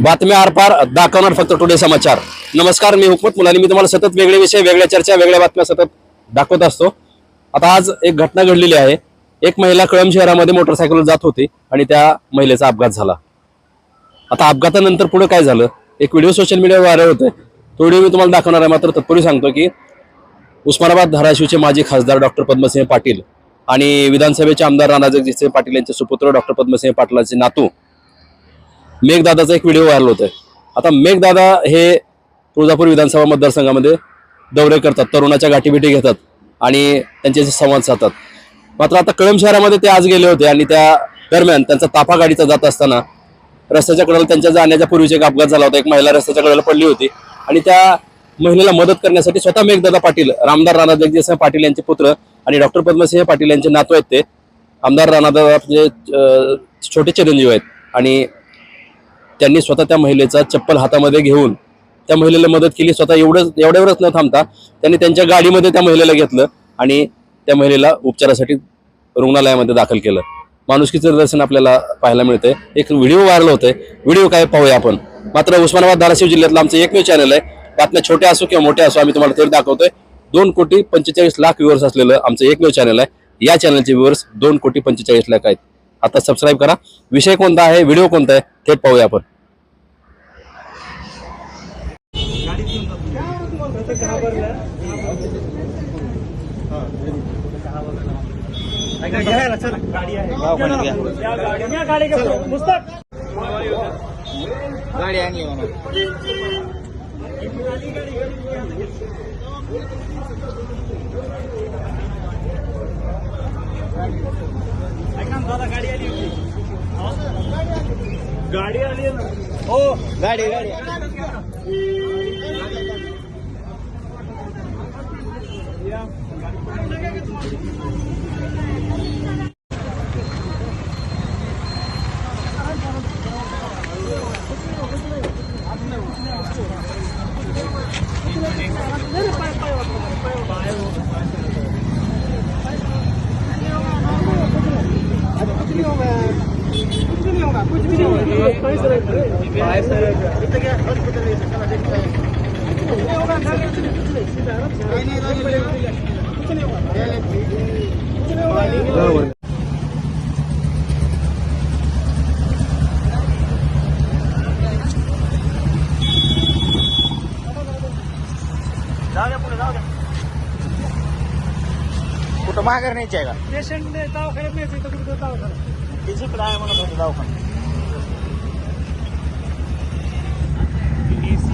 बातम्या आरपार दाखवणार फक्त टुडे समाचार. नमस्कार मी हुकमत मुलानी. मी तुम्हाला सतत वेगळे विषय वेगळ्या चर्चा वेगळ्या बातम्या सतत दाखवत असतो. आता आज एक घटना घडलेली आहे. एक महिला कळंब शहरामध्ये मोटरसायकलवर जात होती आणि त्या महिलेचा अपघात झाला. आता अपघातानंतर पुढे काय झालं? एक व्हिडिओ सोशल मीडियावर व्हायरल होते तो व्हिडिओ मी तुम्हाला दाखवणार आहे. मात्र तत्पूर्वी सांगतो की उस्मानाबाद धाराशिवचे माजी खासदार डॉक्टर पद्मसिंह पाटील आणि विधानसभेचे आमदार राणाजगजितसिंह पाटील यांचे सुपुत्र डॉक्टर पद्मसिंह पाटलाचे नातू मेघदादाचा एक व्हिडिओ व्हायरल होतोय. आता मेघदादा हे तुळजापूर विधानसभा मतदारसंघामध्ये दौरे करतात तरुणाच्या गाठीभेटी घेतात आणि त्यांच्याशी संवाद साधतात. मात्र आता कळम शहरामध्ये ते आज गेले होते आणि त्या दरम्यान त्यांचा ताफा गाडीचा जात असताना रस्त्याच्या कडेला त्यांच्या जाण्याच्या पूर्वीचा एक अपघात झाला होता. एक महिला रस्त्याच्या कडेला पडली होती आणि त्या महिलेला मदत करण्यासाठी स्वतः मेघदादा पाटील रामदार राणा जगजितसिंह पाटील यांचे पुत्र आणि डॉक्टर पद्मसिंह पाटील यांचे नातू आहेत ते. आमदार राणादादा म्हणजे छोटे चिरंजीव आहेत आणि त्यांनी स्वतः त्या महिलेचा चप्पल हातामध्ये घेऊन त्या महिलेला मदत केली. स्वतः एवढंच एवढ्यावरच न थांबता त्यांनी त्यांच्या गाडीमध्ये त्या महिलेला घेतलं आणि त्या महिलेला उपचारासाठी रुग्णालयामध्ये दाखल केलं. माणुसकीचं दर्शन आपल्याला पाहायला मिळते एक व्हिडिओ व्हायरल होते व्हिडिओ काय पाहूया आपण. मात्र उस्मानाबाद धाराशिव जिल्ह्यातलं आमचं एकमेव चॅनल आहे. बातम्या छोट्या असो किंवा मोठ्या असो आम्ही तुम्हाला तरी दाखवतोय. दोन कोटी पंचेचाळीस लाख व्ह्युअर्स असलेलं आमचं एकमेव चॅनल आहे. या चॅनलचे व्ह्युअर्स दोन कोटी पंचेचाळीस लाख आहेत. आता सबस्क्राईब करा. विषय कोणता आहे? व्हिडिओ कोणता आहे? थेट पाहूया आपण. गाडी आणली म्हणून गाडी आली आहे ना हो गाडी गाडी जाऊ द्या कुठं माघार न्यायची आहे का? पेशंट दवाखान्यात न्यायचं इथं कुठं दवाखाना तिच्याकडे आहे म्हणत होतं दवाखाना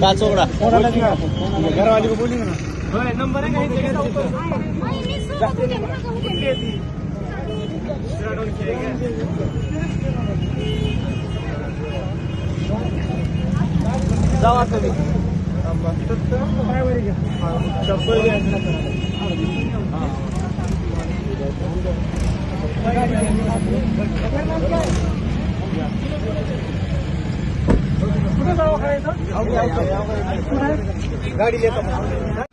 का चोगडा घरवाली को बोली ना होय नंबर आहे का इथे घेतलं कुठली आहे कुठे शिराडोनची काय गाडी येतो.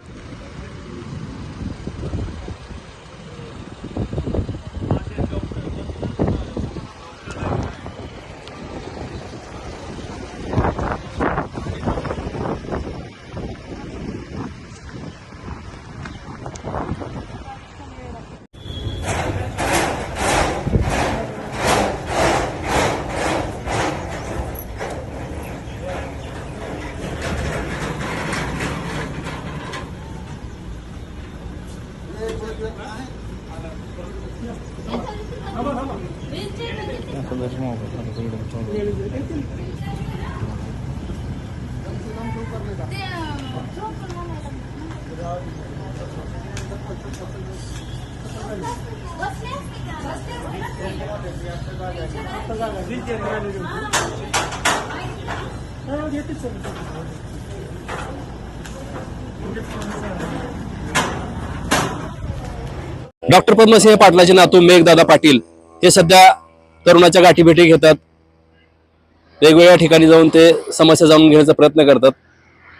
సంతోషమా చెప్పి సార్ डॉक्टर पद्मसिंह पाटलाचे नातू मेघदादा पाटील हे सध्या तरुणाच्या गाठीभेटी घेतात. वेगवेगळ्या ठिकाणी जाऊन ते समस्या जाणून घेण्याचा प्रयत्न करतात.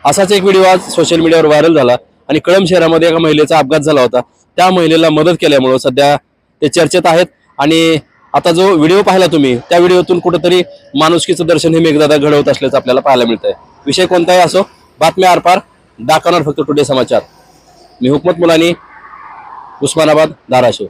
असाच एक व्हिडिओ आज सोशल मीडियावर व्हायरल झाला आणि कळम शहरामध्ये एका महिलेचा अपघात झाला होता. त्या महिलेला मदत केल्यामुळं सध्या ते चर्चेत आहेत आणि आता जो व्हिडिओ पाहिला तुम्ही त्या व्हिडिओतून कुठंतरी माणुसकीचं दर्शन हे मेघदादा घडवत असल्याचं आपल्याला पाहायला मिळतंय. विषय कोणताही असो बातम्या आरपार दाखवणार फक्त टुडे समाचार. मी हुकमत मुलानी उस्मानाबाद धाराशिव.